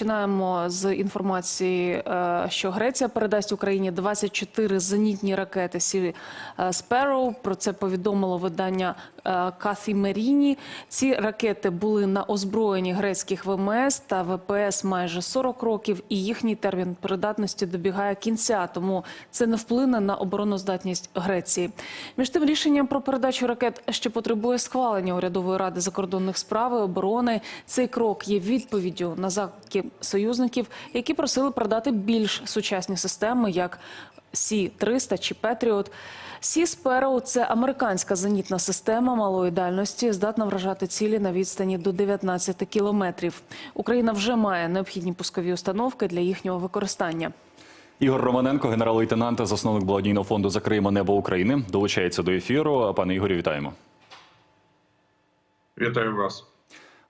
Починаємо з інформації, е, що Греція передасть Україні 24 зенітні ракети Сі Sparrow. Про це повідомило видання Кафі Меріні. Ці ракети були на озброєнні грецьких ВМС та ВПС майже 40 років, і їхній термін придатності добігає кінця. Тому це не вплине на обороноздатність Греції. Між тим рішенням про передачу ракет ще потребує схвалення урядової ради закордонних справ і оборони. Цей крок є відповіддю на заклики союзників, які просили продати більш сучасні системи, як Сі 300 чи Петріот. Сі Sparrow – це американська зенітна система малої дальності, здатна вражати цілі на відстані до 19 кілометрів. Україна вже має необхідні пускові установки для їхнього використання. Ігор Романенко, генерал-лейтенант, засновник благодійного фонду Закриємо небо України, долучається до ефіру. Пане Ігорю, вітаємо. Вітаю вас.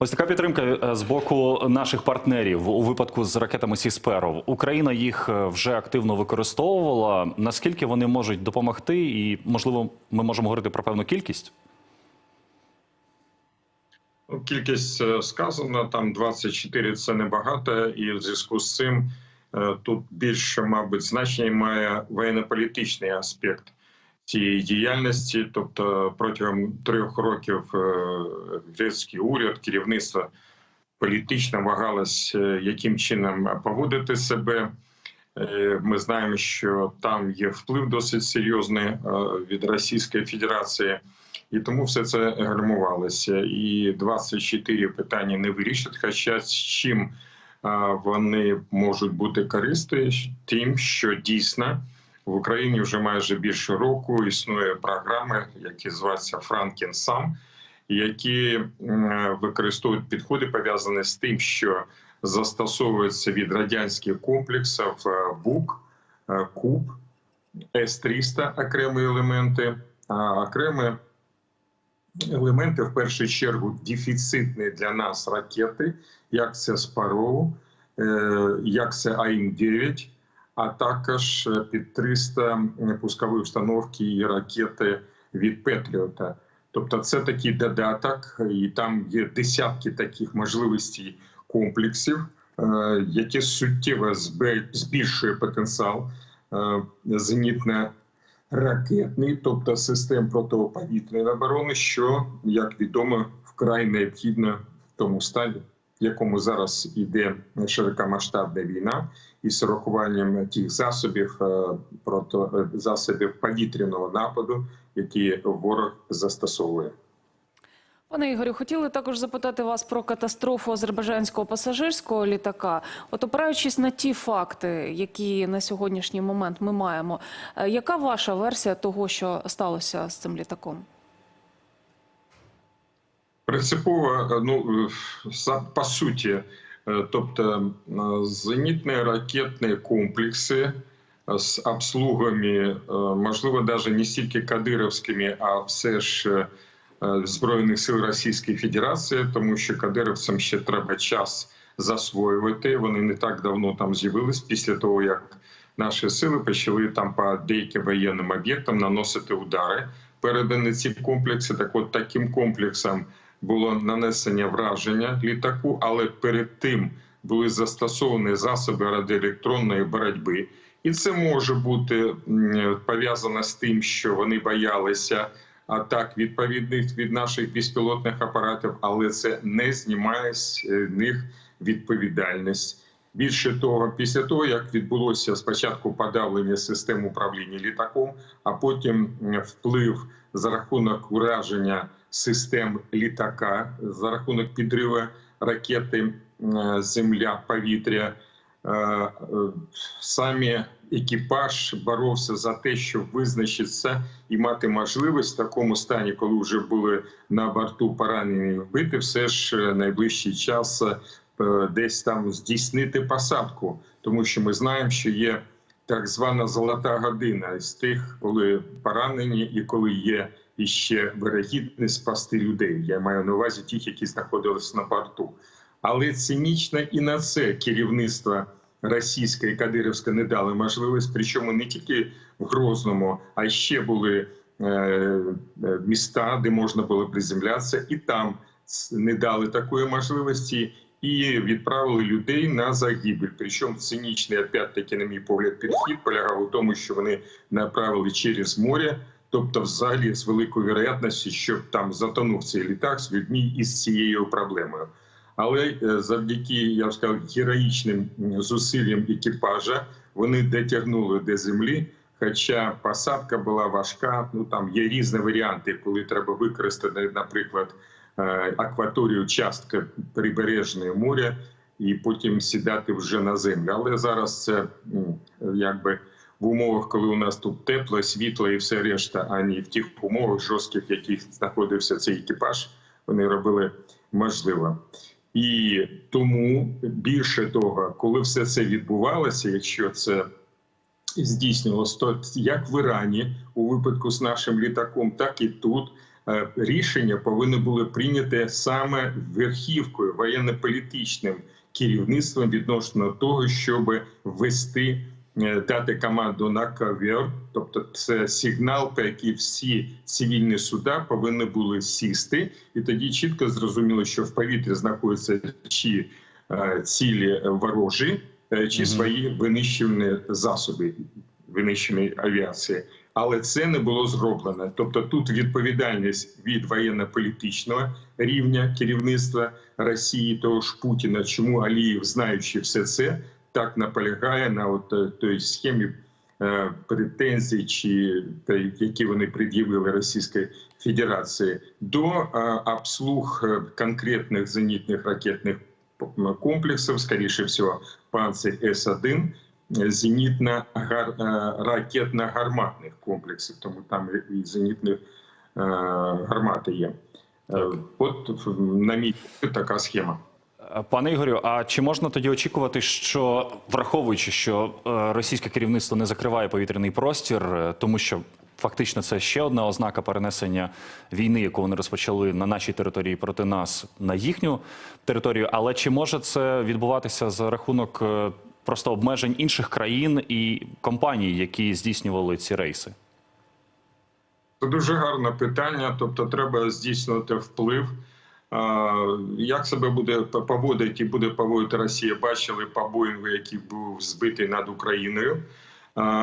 Ось така підтримка е, з боку наших партнерів у випадку з ракетами Сісперов. Україна їх е, вже активно використовувала. Наскільки вони можуть допомогти, і можливо, ми можемо говорити про певну кількість? Ну, Кількість е, сказано, там 24 – це небагато, і в зв'язку з цим тут більше, мабуть, значення має воєнно-політичний аспект цієї діяльності. Тобто, протягом трьох років е, грецький уряд, керівництво політично вагалось, е, яким чином поводити себе. Е, Ми знаємо, що там є вплив досить серйозний е, від Російської Федерації. І тому все це гальмувалося. І 24 питання не вирішать. Хоча з чим вони можуть бути корисні, тим, що дійсно в Україні вже майже більше року існує програми, які зваються Франкінсам, які використовують підходи пов'язані з тим, що застосовуються від радянських комплексів е, БУК, е, КУБ, С-300 окремі елементи, а окремі елементи в першу чергу дефіцитні для нас ракети, як це Спароу, як це АІМ-9, а також під 300 пускові установки і ракети від Петріота. Тобто, це такий додаток, і там є десятки таких можливостей комплексів, е, які суттєво збільшує потенціал е, зенітно ракетний, тобто систем протиповітряної оборони, що як відомо вкрай необхідно в тому стані, в якому зараз іде широкомасштабна війна, і з урахуванням тих засобів е, проти е, засобів повітряного нападу, які ворог застосовує. Пане Ігорю, хотіли також запитати вас про катастрофу азербайджанського пасажирського літака. От опираючись на ті факти, які на сьогоднішній момент ми маємо, е, яка ваша версія того, що сталося з цим літаком? Принципово, е, ну е, по суті, е, тобто зенітні ракетні комплекси з обслугами, можливо, навіть не стільки кадировськими, а все ж Збройних сил Російської Федерації, тому що кадировцям ще треба час засвоювати. Вони не так давно там з'явились після того, як наші сили почали там по деяким воєнним об'єктам наносити удари. Передані ці комплекси. Так, от таким комплексом було нанесення враження літаку, але перед тим були застосовані засоби радіоелектронної боротьби. І це може бути пов'язано з тим, що вони боялися атак відповідних від наших безпілотних апаратів, але це не знімає з е, них відповідальність. Більше того, після того як відбулося спочатку подавлення систем управління літаком, а потім вплив за рахунок ураження систем літака, за рахунок підриву ракети земля повітря. Е, е, Самі екіпаж боровся за те, щоб визначитися і мати можливість в такому стані, коли вже були на борту поранені вбити, все ж е, найближчий час десь там здійснити посадку, тому що ми знаємо, що є так звана золота година з тих, коли поранені і коли є іще вирогідність спасти людей. Я маю на увазі тих, які знаходилися на борту. Але цинічно і на це керівництво російське і кадирівське не дали можливість, причому не тільки в Грозному, а ще були е, е, міста, де можна було приземлятися, і там не дали такої можливості. і відправили людей на загибель. Причому цинічний, опять-таки, на мій погляд, підхід полягав у тому, що вони направили через море, тобто, взагалі, з великою вероятністю, щоб там затонув цей літак з людьми із цією проблемою. Але е, завдяки, я б сказав, героїчним зусиллям екіпажа вони дотягнули до землі. Хоча посадка була важка, ну там є різні варіанти, коли треба використати, наприклад, е, акваторію частка прибережної моря і потім сідати вже на землю. Але зараз це якби в умовах, коли у нас тут тепло, світло і все решта, а не в тих умовах жорстких, в яких знаходився цей екіпаж, вони робили можливо. І тому більше того, коли все це відбувалося, якщо це здійснювалося, то як в Ірані у випадку з нашим літаком, так і тут е, рішення повинні були прийняти саме верхівкою воєнно-політичним керівництвом відносно того, щоб ввести дати команду на ковер, тобто це сигнал, по який всі цивільні суда повинні були сісти, і тоді чітко зрозуміло, що в повітрі знаходяться чи е, цілі ворожі, е, чи свої винищувальні засоби винищеної авіації. Але це не було зроблено. Тобто тут відповідальність від воєнно-політичного рівня керівництва Росії, того ж Путіна, чому Алієв, знаючи все це, так наполягає на от е, той схемі е, претензій, чи те, які вони пред'явили Російській Федерації до е, обслуг е, конкретних зенітних ракетних комплексів, скоріше всього, панцирь С-1, зенітно ракетно-гарматних комплексів, тому там і зенітні е, гармати є. Е, От на мій погляд, така схема. Пане Ігорю, а чи можна тоді очікувати, що враховуючи, що е, російське керівництво не закриває повітряний простір, е, тому що фактично це ще одна ознака перенесення війни, яку вони розпочали на нашій території проти нас на їхню територію, але чи може це відбуватися за рахунок е, просто обмежень інших країн і компаній, які здійснювали ці рейси? Це дуже гарне питання. Тобто, треба здійснювати вплив. Як себе буде поводити і буде поводити Росія? Бачили по Боїнгу, який був збитий над Україною.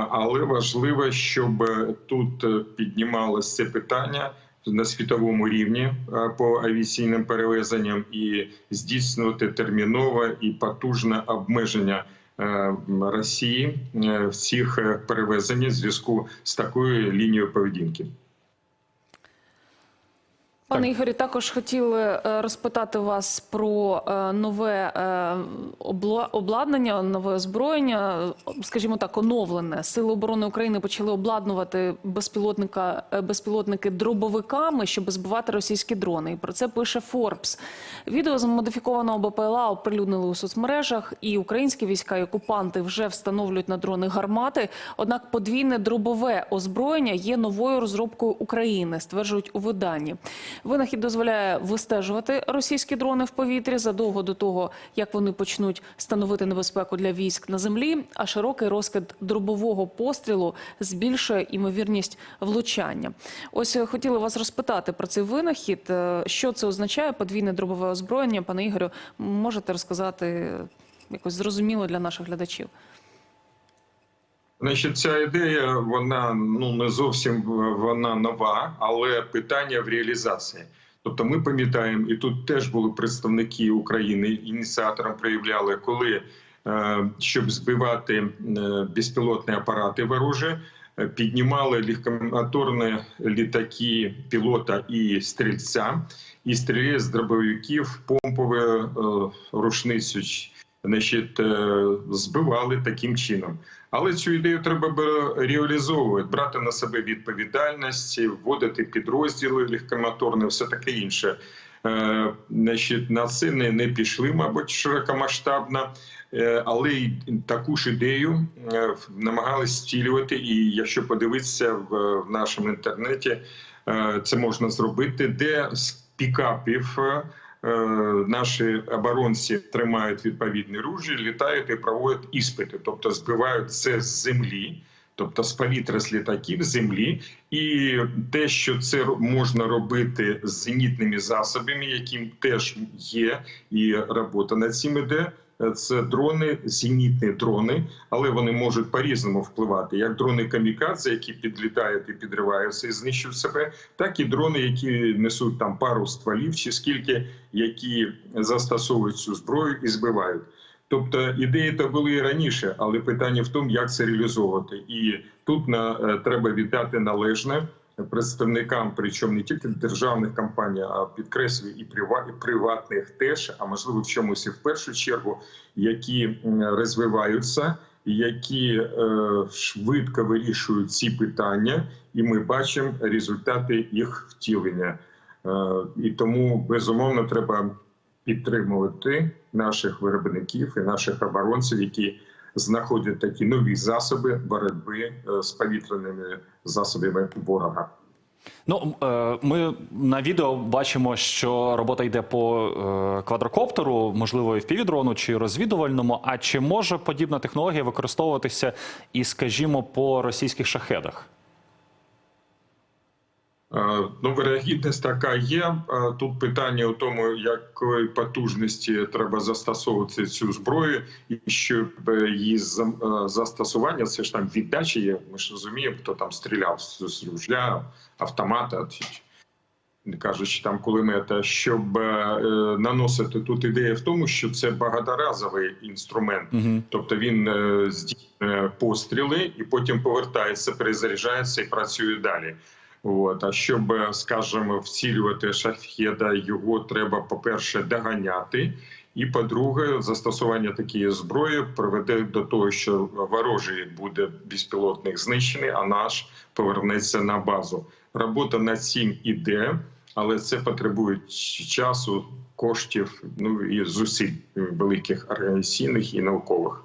Але важливо, щоб тут е, піднімалося це питання на світовому рівні по авіаційним перевезенням і здійснювати термінове і потужне обмеження е, Росії е, всіх е, перевезень в зв'язку з такою лінією поведінки. Пане Ігорі, також хотіли е, розпитати вас про е, нове е, обладнання, нове озброєння, скажімо так, оновлене. Сили оборони України почали обладнувати безпілотника, безпілотники дробовиками, щоб збивати російські дрони. І про це пише Forbes. Відео з модифікованого БПЛА оприлюднили у соцмережах, і українські війська і окупанти вже встановлюють на дрони гармати. Однак подвійне дробове озброєння є новою розробкою України, стверджують у виданні. Винахід дозволяє вистежувати російські дрони в повітрі задовго до того, як вони почнуть становити небезпеку для військ на землі. А широкий розкид дробового пострілу збільшує імовірність влучання. Ось е, хотіли вас розпитати про цей винахід. Е, Що це означає? Подвійне дробове озброєння. Пане Ігорю, можете розказати е, якось зрозуміло для наших глядачів? Значить, ця ідея вона ну не зовсім вона нова, але питання в реалізації. Тобто, ми пам'ятаємо, і тут теж були представники України, ініціатором проявляли, коли е, щоб збивати е, безпілотні апарати ворожі, е, піднімали легкомоторні літаки пілота і стрільця, і стріляли з дробовиків помповою е, рушницю значить, е, збивали таким чином. Але цю ідею треба реалізовувати, брати на себе відповідальність, вводити підрозділи легкомоторні, все таке інше. Е, Значить, на це не, не пішли, мабуть, широкомасштабно, е, але й таку ж ідею намагались втілювати. І якщо подивитися в, нашому інтернеті, це можна зробити, де з пікапів. Е, Наші оборонці тримають відповідні ружі, літають і проводять іспити, тобто збивають це з землі. тобто з повітря з літаків, землі, і те, що це можна робити з зенітними засобами, яким теж є, і робота над цим іде. Е, Це дрони, зенітні дрони, але вони можуть по-різному впливати, як дрони камікадзе, які підлітають і підриваються і знищують себе, так і дрони, які несуть там пару стволів чи скільки, які застосовують цю зброю і збивають. Тобто ідеї то були і раніше, але питання в тому, як це реалізовувати. І тут на е, треба віддати належне представникам, причому не тільки державних компаній, а підкреслюю і прива- і приватних теж, а можливо в чомусь і в першу чергу, які розвиваються, які е, швидко вирішують ці питання, і ми бачимо результати їх втілення. Е, І тому безумовно треба підтримувати наших виробників і наших оборонців, які знаходять такі нові засоби боротьби е, з повітряними засобами ворога. Ну, е, ми на відео бачимо, що робота йде по е, квадрокоптеру, можливо, і впівдрону чи розвідувальному. А чи може подібна технологія використовуватися і, скажімо, по російських шахедах? Е, Ну, вирогідність така є. Е, Тут питання у тому, якої потужності треба застосовувати цю зброю, і щоб е, її застосування, це ж там віддача є. Ми ж розуміємо, хто там стріляв з ружля, автомата, не кажучи там кулемета, щоб наносити тут ідея в тому, що це багаторазовий інструмент. Угу. Тобто він здійснює постріли і потім повертається, перезаряджається і працює далі. От. А щоб, е, скажімо, вцілювати шахеда, його треба, по-перше, доганяти. І по-друге, застосування такої зброї приведе до того, що ворожий буде безпілотник знищений, а наш повернеться на базу. Робота над цим іде, але це потребує часу, коштів, ну і зусиль великих організаційних і наукових.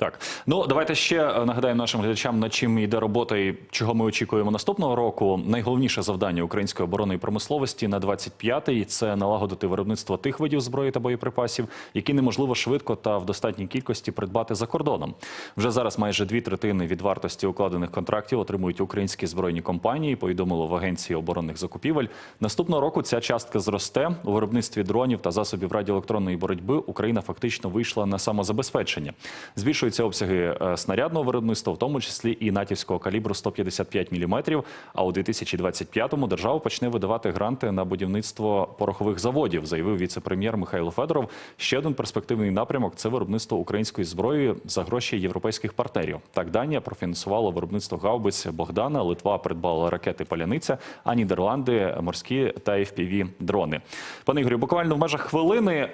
Так, ну давайте ще е, нагадаємо нашим глядачам, над чим йде робота і чого ми очікуємо наступного року. Найголовніше завдання української оборонної промисловості на 25-й – це налагодити виробництво тих видів зброї та боєприпасів, які неможливо швидко та в достатній кількості придбати за кордоном. Вже зараз майже дві третини від вартості укладених контрактів отримують українські збройні компанії. Повідомило в агенції оборонних закупівель. Наступного року ця частка зросте у виробництві дронів та засобів радіоелектронної боротьби. Україна фактично вийшла на самозабезпечення. Збільшуються обсяги е, снарядного виробництва, в тому числі і натівського калібру 155 мм. А у 2025-му держава почне видавати гранти на будівництво порохових заводів, заявив віце-прем'єр Михайло Федоров. Ще один перспективний напрямок це виробництво української зброї за гроші європейських партнерів. Так, Данія профінансувала виробництво гаубиць Богдана, Литва придбала ракети Паляниця, а Нідерланди морські та fpv дрони. Пане Ігорю, буквально в межах хвилини.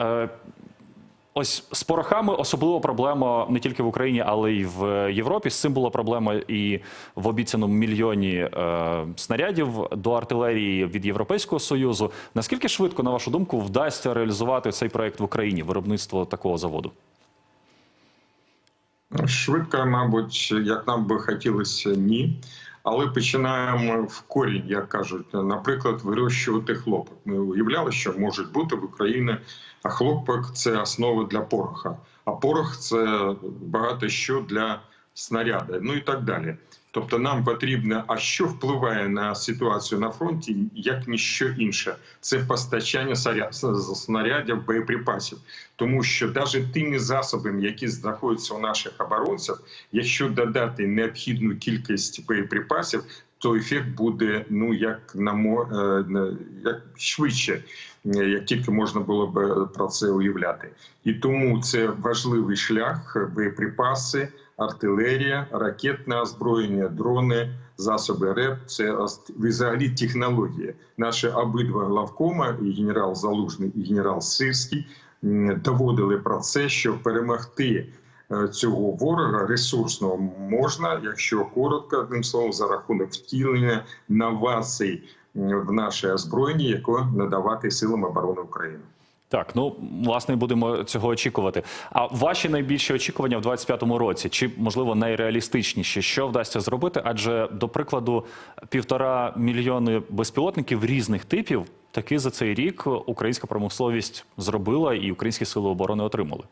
Ось з порохами особливо проблема не тільки в Україні, але й в Європі. З цим була проблема і в обіцяному мільйоні е, снарядів до артилерії від Європейського союзу. Наскільки швидко, на вашу думку, вдасться реалізувати цей проект в Україні виробництво такого заводу? Швидко, мабуть, як нам би хотілося, ні. Але починаємо в корінь, як кажуть, наприклад, вирощувати хлопок. Ми уявляли, що можуть бути в Україні, а хлопок це основа для пороха. А порох це багато що для снаряди, ну і так далі. Тобто нам потрібно, а що впливає на ситуацію на фронті, як ніщо інше, це постачання снаря- снарядів, боєприпасів. Тому що навіть тими засобами, які знаходяться у наших оборонців, якщо додати необхідну кількість боєприпасів, то ефект буде ну як на е, як швидше, як тільки можна було б про це уявляти. І тому це важливий шлях боєприпаси, артилерія, ракетне озброєння, дрони, засоби РЕП. Це взагалі технології. Наші обидва главкома, і генерал Залужний, і генерал Сирський, доводили про це, що перемогти е, цього ворога ресурсного можна, якщо коротко, одним словом, за рахунок втілення новацій в наше озброєння, яке надавати силам оборони України. Так, ну власне будемо цього очікувати. А ваші найбільші очікування в 25-му році, чи можливо найреалістичніші, що вдасться зробити? Адже до прикладу, півтора мільйони безпілотників різних типів таки за цей рік українська промисловість зробила і українські сили оборони отримали.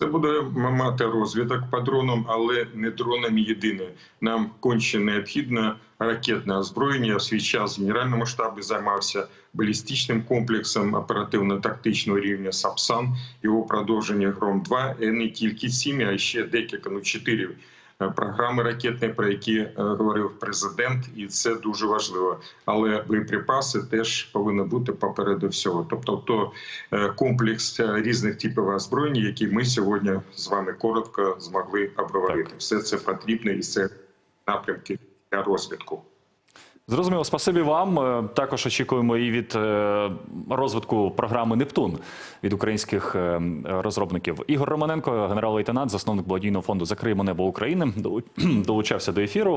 Це буде мати розвиток по дронам, але не дронам єдине. Нам конче необхідно ракетне озброєння. В свій час в Генеральному штабі займався балістичним комплексом оперативно-тактичного рівня САПСАН, його продовження Гром-2, і не тільки сім, а ще декілька, ну чотири програми ракетні, про які е, говорив президент, і це дуже важливо. Але боєприпаси теж повинні бути попереду всього. Тобто, то е, комплекс е, різних типів озброєння, які ми сьогодні з вами коротко змогли обговорити. Все це потрібно і це напрямки для розвитку. Зрозуміло, спасибі вам. Е, Також очікуємо і від е, розвитку програми Нептун від українських е, розробників. Ігор Романенко, генерал-лейтенант, засновник благодійного фонду Закриємо небо України, долучався до ефіру.